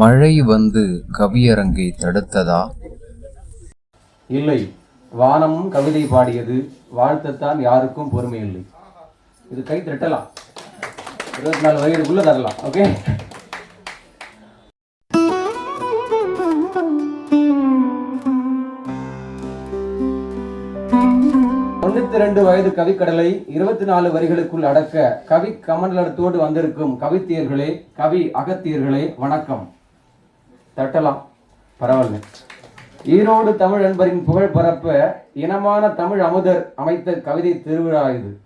மழை வந்து கவியரங்கை தடுத்ததா? இல்லை. வானமும் கவிதை பாடியது. வாழ்த்தத்தான் யாருக்கும் பொறுமை இல்லை. இது கை திரட்டலாம். இருபத்தி நாலு வயதுக்குள்ள தரலாம். ஓகே? தொண்ணூத்தி ரெண்டு வயது கவிக்கடலை இருபத்தி நாலு வரிகளுக்குள் அடக்க கவி கமண்டலத்தோடு வந்திருக்கும் கவித்தியர்களே கவி அகத்தியர்களே வணக்கம். தட்டலாம். பரவாயில்ல. ஈரோடு தமிழ் அன்பரின் புகழ் பரப்ப இனமான தமிழ் அமுதர் அமைத்த கவிதை திருவிழா இது.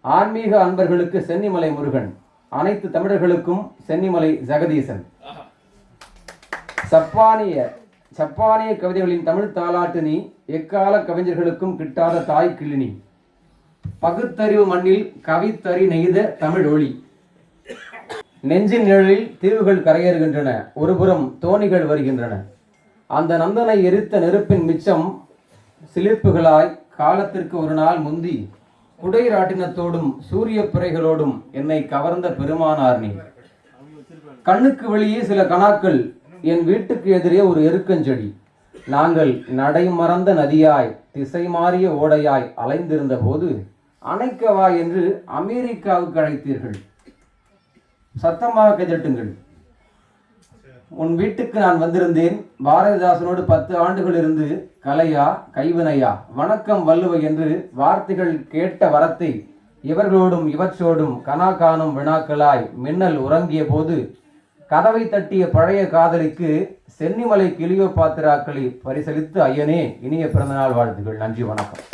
ஆன்மீக அன்பர்களுக்கு சென்னிமலை முருகன் அனைத்து தமிழர்களுக்கும் சென்னிமலை ஜெகதீசன். சப்பானிய சப்பானிய கவிதைகளின் தமிழ் தாலாட்டு எக்கால கவிஞர்களுக்கும் கிட்டாத தாய் கிளினி. பகுத்தறிவு மண்ணில் கவித்தறி நெய்த தமிழ் ஒளி. நெஞ்சின் நிழலில் தீவுகள் கரையேறுகின்றன. ஒருபுறம் தோணிகள் வருகின்றன. அந்த நந்தனை எரித்த நெருப்பின் மிச்சம் சிலிர்ப்புகளாய் காலத்திற்கு ஒரு நாள் முந்தி குடைராட்டினத்தோடும் சூரிய பிறைகளோடும் என்னை கவர்ந்த பெருமானார் நீ கண்ணுக்கு வெளியே சில கணாக்கள் என் வீட்டுக்கு எதிரே ஒரு எருக்கஞ்செடி. நாங்கள் நடைமறந்த நதியாய் திசை மாறிய ஓடையாய் அலைந்திருந்த போது அணைக்கவா என்று அமெரிக்காவுக்கு அழைத்தீர்கள். சத்தமாக கதட்டுங்கள். உன் வீட்டுக்கு நான் வந்திருந்தேன். பாரதிதாசனோடு பத்து ஆண்டுகள் இருந்து கலையா கைவினையா வணக்கம் வல்லுவை என்று வார்த்தைகள் கேட்ட வரத்தை இவர்களோடும் இவற்றோடும் கனா காணும் வினாக்களாய் மின்னல் உறங்கிய போது கதவை தட்டிய பழைய காதலிக்கு சென்னிமலை கிளியோ பாத்திராக்களை பரிசளித்து ஐயனே இனிய பிறந்தநாள் வாழ்த்துகள் நன்றி வணக்கம்.